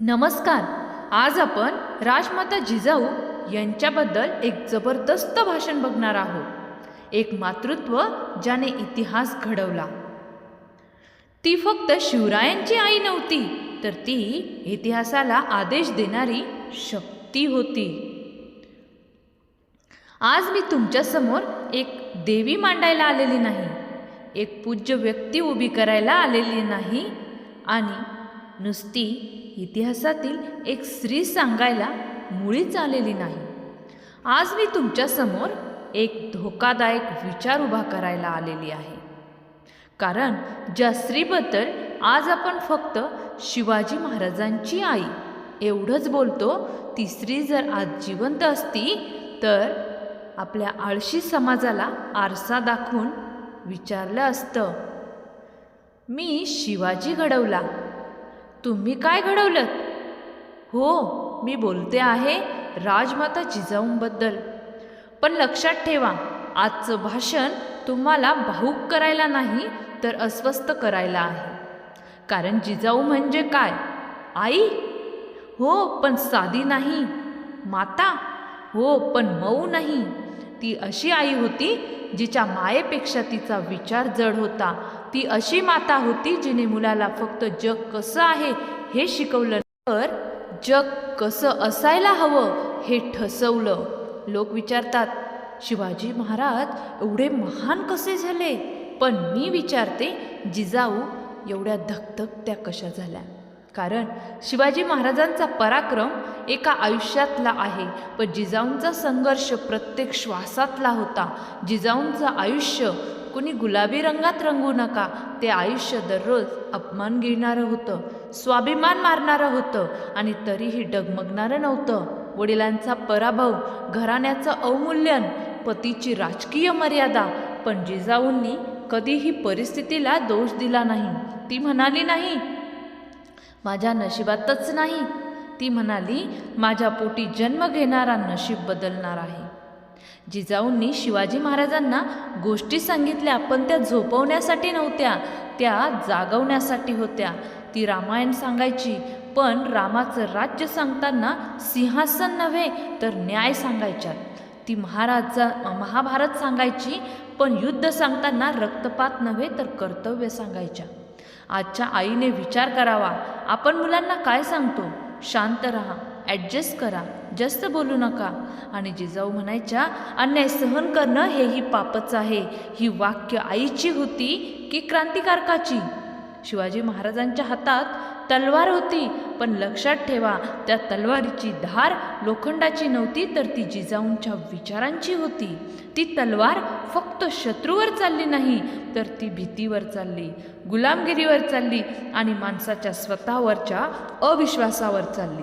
नमस्कार. आज आपण राजमाता जिजाऊ यांच्याबद्दल एक जबरदस्त भाषण बघणार आहोत. एक मातृत्व ज्याने इतिहास घडवला. ती फक्त शिवरायांची आई नव्हती तर ती इतिहासाला आदेश देणारी शक्ती होती. आज मी तुमच्यासमोर एक देवी मांडायला आलेली नाही एक पूज्य व्यक्ती उभी करायला आलेली नाही आणि नुसती इतिहासातील एक स्त्री सांगायला मुळीच आलेली नाही. आज मी तुमच्यासमोर एक धोकादायक विचार उभा करायला आलेली आहे. कारण ज्या स्त्रीबद्दल आज आपण फक्त शिवाजी महाराजांची आई एवढंच बोलतो ती स्त्री जर आज जिवंत असती तर आपल्या आळशी समाजाला आरसा दाखवून विचारलं असतं मी शिवाजी घडवला तुम्ही काय घडवलं? हो मी बोलते आहे राजमाता जिजाऊंबद्दल. पण लक्षात ठेवा आजचं भाषण तुम्हाला भाऊक करायला नाही तर अस्वस्थ करायला आहे. कारण जिजाऊ म्हणजे काय? आई? हो पण साधी नाही. माता? हो पण मऊ नाही. ती अशी आई होती जिच्या मायेपेक्षा तिचा विचार जड होता. ती अशी माता होती जिने मुलाला फक्त जग कसं आहे हे शिकवलं तर जग कसं असायला हवं हे ठसवलं. लोक विचारतात शिवाजी महाराज एवढे महान कसे झाले? पण मी विचारते जिजाऊ एवढ्या धकधकत्या कशा झाल्या? कारण शिवाजी महाराजांचा पराक्रम एका आयुष्यातला आहे. पण जिजाऊंचा संघर्ष प्रत्येक श्वासातला होता. जिजाऊंचं आयुष्य कुणी गुलाबी रंगात रंगू नका. ते आयुष्य दररोज अपमान घेणारं होतं स्वाभिमान मारणारं होतं आणि तरीही डगमगणारं नव्हतं. वडिलांचा पराभव घराण्याचं अवमूल्यन पतीची राजकीय मर्यादा पण जिजाऊंनी कधीही परिस्थितीला दोष दिला नाही. ती म्हणाली नाही माझ्या नशिबातच नाही. ती म्हणाली माझ्या पोटी जन्म घेणारा नशीब बदलणार आहे. जिजाऊंनी शिवाजी महाराजांना गोष्टी सांगितल्या पण त्या झोपवण्यासाठी नव्हत्या त्या जागवण्यासाठी होत्या. ती रामायण सांगायची पण रामाचं राज्य सांगताना सिंहासन नव्हे तर न्याय सांगायच्या ती महाराजा महाभारत सांगायची पण युद्ध सांगताना रक्तपात नव्हे तर कर्तव्य सांगायच्या. आजच्या आईने विचार करावा. आपण मुलांना काय सांगतो? शांत राहा. ॲडजस्ट करा. जास्त बोलू नका. आणि जिजाऊ म्हणायच्या अन्याय सहन करणं हेही पापच आहे. ही वाक्य आईची होती की क्रांतिकारकाची? शिवाजी महाराजांच्या हातात तलवार होती. पण लक्षात ठेवा त्या तलवारीची धार लोखंडाची नव्हती तर ती जिजाऊंच्या विचारांची होती. ती तलवार फक्त शत्रूवर चालली नाही तर ती भीतीवर चालली गुलामगिरीवर चालली आणि माणसाच्या स्वतःवरच्या अविश्वासावर चालली.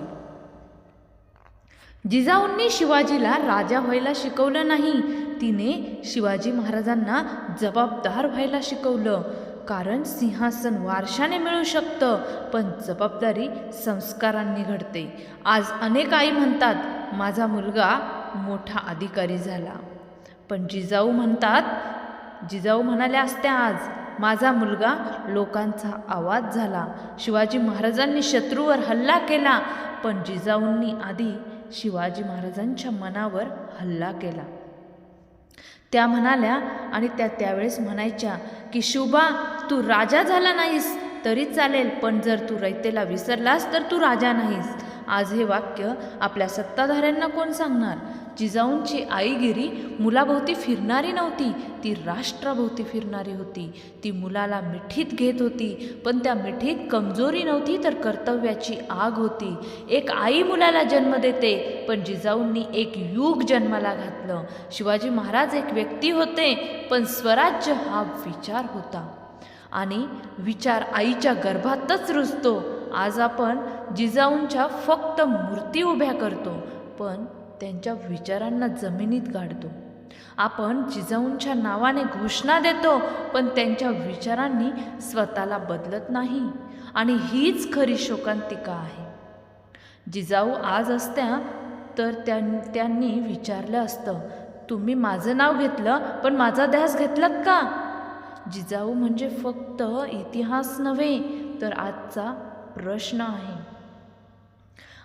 जिजाऊंनी शिवाजीला राजा व्हायला शिकवलं नाही. तिने शिवाजी महाराजांना जबाबदार व्हायला शिकवलं. कारण सिंहासन वारशाने मिळू शकतं पण जबाबदारी संस्कारांनी घडते. आज अनेक आई म्हणतात माझा मुलगा मोठा अधिकारी झाला. पण जिजाऊ म्हणतात जिजाऊ म्हणाल्या असत्या आज माझा मुलगा लोकांचा आवाज झाला. शिवाजी महाराजांनी शत्रूवर हल्ला केला पण जिजाऊंनी आधी शिवाजी महाराजांच्या मनावर हल्ला केला. त्या म्हणाल्या आणि त्या त्यावेळेस म्हणायच्या की शुभा तू राजा झाला नाहीस तरी चालेल पण जर तू रयतेला विसरलास तर तू राजा नाहीस. आज हे वाक्य आपल्या सत्ताधाऱ्यांना कोण सांगणार? जिजाऊंची आईगिरी मुलाभोवती फिरणारी नव्हती. ती राष्ट्राभोवती फिरणारी होती. ती मुलाला मिठीत घेत होती. पण त्या मिठीत कमजोरी नव्हती तर कर्तव्याची आग होती. एक आई मुलाला जन्म देते पण जिजाऊंनी एक युग जन्माला घातलं. शिवाजी महाराज एक व्यक्ती होते पण स्वराज्य हा विचार होता. आणि विचार आईच्या गर्भातच रुजतो. आज आपण जिजाऊंच्या फक्त मूर्ती उभ्या करतो पण त्यांच्या विचारांना जमिनीत गाडतो. आपण जिजाऊंच्या नावाने घोषणा देतो पण त्यांच्या विचारांनी स्वतःला बदलत नाही आणि हीच खरी शोकांतिका आहे. जिजाऊ आज असत्या तर त्यां त्यांनी विचारलं असतं तुम्ही माझं नाव घेतलं पण माझा ध्यास घेतलात का? जिजाऊ म्हणजे फक्त इतिहास नव्हे तर आजचा प्रश्न आहे.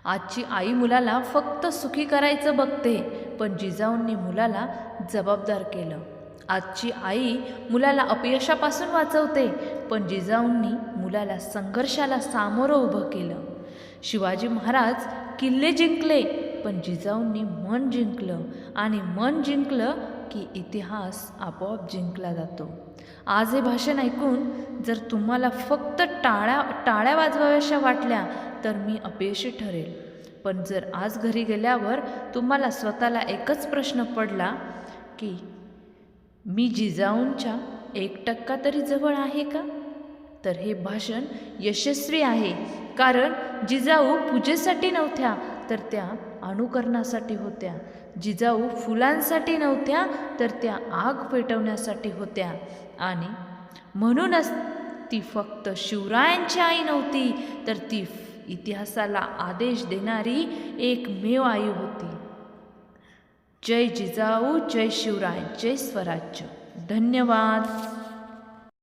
आजची आई मुलाला फक्त सुखी करायचं बघते पण जिजाऊंनी मुलाला जबाबदार केलं. आजची आई मुलाला अपयशापासून वाचवते पण जिजाऊंनी मुलाला संघर्षाला सामोरं उभं केलं. शिवाजी महाराज किल्ले जिंकले पण जिजाऊंनी मन जिंकलं आणि मन जिंकलं की इतिहास आपोआप जिंकला जातो. आज हे भाषण ऐकून जर तुम्हाला फक्त टाळ्या टाळ्या वाजवाव्याशा वाटल्या तर मी अपयशी ठरेल. पण जर आज घरी गेल्यावर तुम्हाला स्वतःला एकच प्रश्न पडला की मी जिजाऊंच्या एक टक्का तरी जवळ आहे का? तर हे भाषण यशस्वी आहे. कारण जिजाऊ पूजेसाठी नव्हत्या तर त्या अनुकरणासाठी होत्या. जिजाऊ फुलांसाठी नव्हत्या तर त्या आग पेटवण्यासाठी होत्या. आणि म्हणूनच ती फक्त शिवरायांची आई नव्हती तर ती इतिहासाला आदेश देणारी एकमेव आई होती. जय जिजाऊ जय शिवराय जय स्वराज्य. धन्यवाद.